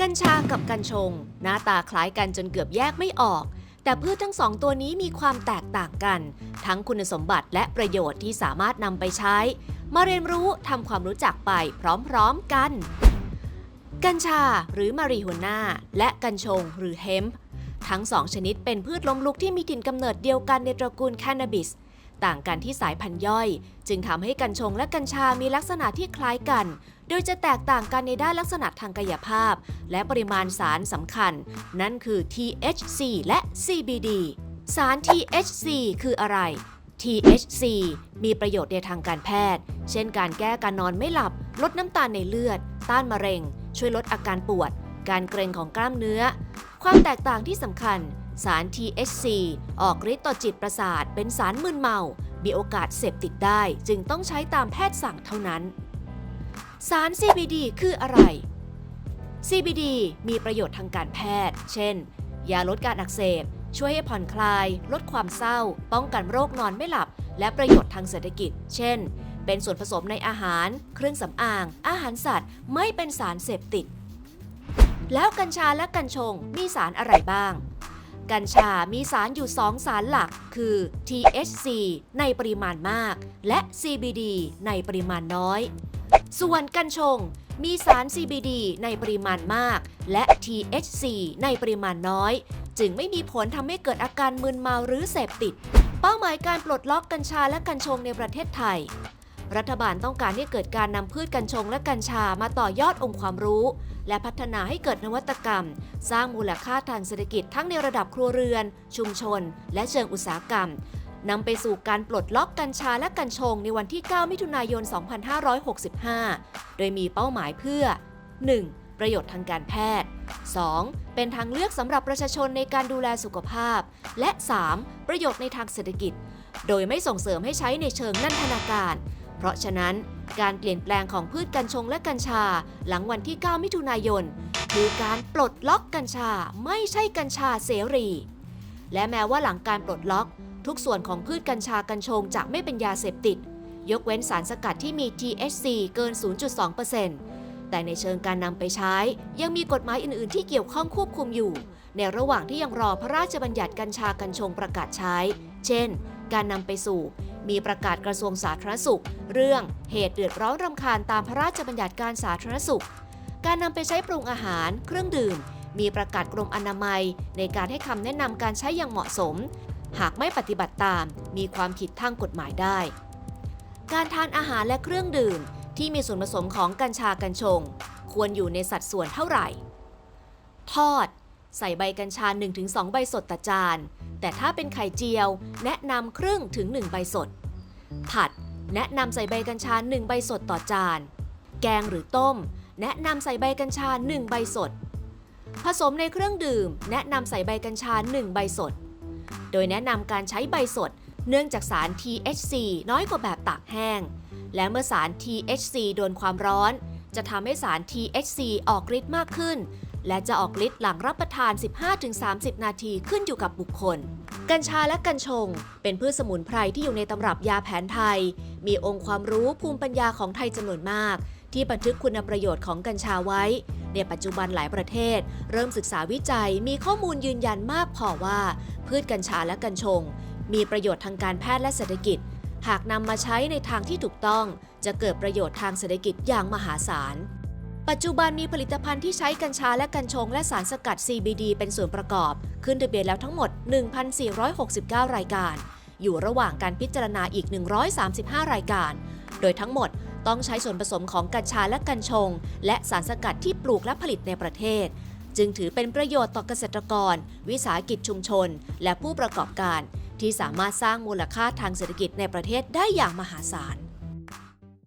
กัญชากับกัญชง หน้าตาคล้ายกันจนเกือบแยกไม่ออก แต่พืชทั้งสองตัวนี้มีความแตกต่างกัน ทั้งคุณสมบัติและประโยชน์ที่สามารถนำไปใช้ มาเรียนรู้ทำความรู้จักไปพร้อมๆกัน กัญชาหรือมารีโฮน่าและกัญชงหรือเฮมป์ทั้งสองชนิดเป็นพืชล้มลุกที่มีถิ่นกำเนิดเดียวกันในตระกูลแคนาบิส ต่างกันที่สายพันธุ์ย่อย จึงทำให้กัญชงและกัญชามีลักษณะที่คล้ายกัน โดยจะแตกต่างกันในด้านลักษณะทางกายภาพ และปริมาณสารสำคัญ นั่นคือ THC และ CBD สาร THC คืออะไร THC มีประโยชน์ในทางการแพทย์ เช่นการแก้การนอนไม่หลับ ลดน้ำตาลในเลือด ต้านมะเร็ง ช่วยลดอาการปวด การเกร็งของกล้ามเนื้อ ความแตกต่างที่สำคัญ สาร THC ออกฤทธิ์ต่อจิตประสาทเป็นสารมึนเมา มีโอกาสเสพติดได้จึงต้องใช้ตามแพทย์สั่งเท่านั้น สาร CBD คืออะไร CBD มีประโยชน์ทางการแพทย์ เช่น ยาลดการอักเสบ ช่วยให้ผ่อนคลาย ลดความเศร้า ป้องกันโรคนอนไม่หลับ และประโยชน์ทางเศรษฐกิจ เช่น เป็นส่วนผสมในอาหาร เครื่องสำอาง อาหารสัตว์ ไม่เป็นสารเสพติด แล้วกัญชาและกัญชงมีสารอะไรบ้าง กัญชามีสารอยู่ 2 สารหลัก คือ THC ในปริมาณมาก และ CBD ในปริมาณน้อย ส่วนกัญชงมีสาร CBD ในปริมาณมาก และ THC ในปริมาณน้อย จึงไม่มีผลทำให้เกิดอาการมึนเมาหรือเสพติด เป้าหมายการปลดล็อกกัญชาและกัญชงในประเทศไทย รัฐบาลต้องการให้เกิดการนำพืชกัญชงและกัญชามาต่อยอดองค์ความรู้ และพัฒนาให้เกิดนวัตกรรม สร้างมูลค่าทางเศรษฐกิจทั้งในระดับครัวเรือน ชุมชน และเชิงอุตสาหกรรมนำไปสู่การปลดล็อกกัญชาและกัญชงในวันที่ 9 มิถุนายน 2565 โดยมีเป้าหมายเพื่อ 1. ประโยชน์ทางการแพทย์ 2. เป็นทางเลือกสำหรับประชาชนในการดูแลสุขภาพ และ 3. ประโยชน์ในทางเศรษฐกิจ โดยไม่ส่งเสริมให้ใช้ในเชิงนันทนาการ เพราะฉะนั้นการเปลี่ยนแปลงของพืชกัญชงและกัญชา หลังวันที่ 9 มิถุนายน คือการปลดล็อกกัญชาไม่ใช่กัญชาเสรี และแม้ว่าหลังการปลดล็อก ทุกส่วนของพืชกัญชากัญชงจะไม่เป็นยาเสพติด ยกเว้นสารสกัดที่มี THC เกิน 0.2%แต่ในเชิงการนำไปใช้ ยังมีกฎหมายอื่น ๆ ที่เกี่ยวข้องควบคุมอยู่ ในระหว่างที่ยังรอพระราชบัญญัติกัญชากัญชงประกาศใช้ เช่น การนำไปสู่ มีประกาศกระทรวงสาธารณสุข เรื่องเหตุเดือดร้อนรำคาญตามพระราชบัญญัติการสาธารณสุข การนำไปใช้ปรุงอาหาร เครื่องดื่ม มีประกาศกรมอนามัย ในการให้คำแนะนำการใช้อย่างเหมาะสม หากไม่ปฏิบัติตาม มีความผิดทางกฎหมายได้ การทานอาหารและเครื่องดื่ม ที่มีส่วนผสมของกัญชากัญชง ควรอยู่ในสัดส่วนเท่าไหร่ ทอด ใส่ใบกัญชา 1-2 ใบสดต่อจาน แต่ถ้าเป็นไข่เจียว แนะนำครึ่งถึง 1 ใบสด ผัด แนะนำใส่ใบกัญชา 1 ใบสดต่อจาน แกงหรือต้ม แนะนำใส่ใบกัญชา 1 ใบสด ผสมในเครื่องดื่ม แนะนำใส่ใบกัญชา 1 ใบสด โดยแนะนำการใช้ใบสด เนื่องจากสาร THC น้อยกว่าแบบตากแห้ง และเมื่อสาร THC โดนความร้อน จะทำให้สาร THC ออกฤทธิ์มากขึ้น และจะออกฤทธิ์หลังรับประทาน 15-30 นาทีขึ้นอยู่กับบุคคล กัญชาและกัญชง เป็นพืชสมุนไพรที่อยู่ในตำรับยาแผนไทย มีองค์ความรู้ภูมิปัญญาของไทยจำนวนมาก ที่บันทึกคุณประโยชน์ของกัญชาไว้ ในปัจจุบันหลายประเทศ เริ่มศึกษาวิจัยมีข้อมูลยืนยันมากพอว่า พืชกัญชาและกัญชง มีประโยชน์ทางการแพทย์และเศรษฐกิจ หากนำมาใช้ในทางที่ถูกต้อง จะเกิดประโยชน์ทางเศรษฐกิจอย่างมหาศาล ปัจจุบันมีผลิตภัณฑ์ที่ใช้กัญชาและกัญชงและสารสกัด CBD เป็นส่วนประกอบ ขึ้นทะเบียนแล้วทั้งหมด 1,469 รายการ อยู่ระหว่างการพิจารณาอีก 135 รายการ โดยทั้งหมดต้องใช้ส่วนผสมของกัญชาและกัญชง และสารสกัดที่ปลูกและผลิตในประเทศ จึงถือเป็นประโยชน์ต่อเกษตรกร วิสาหกิจชุมชน และผู้ประกอบการ ที่สามารถสร้างมูลค่าทางเศรษฐกิจในประเทศได้อย่างมหาศาล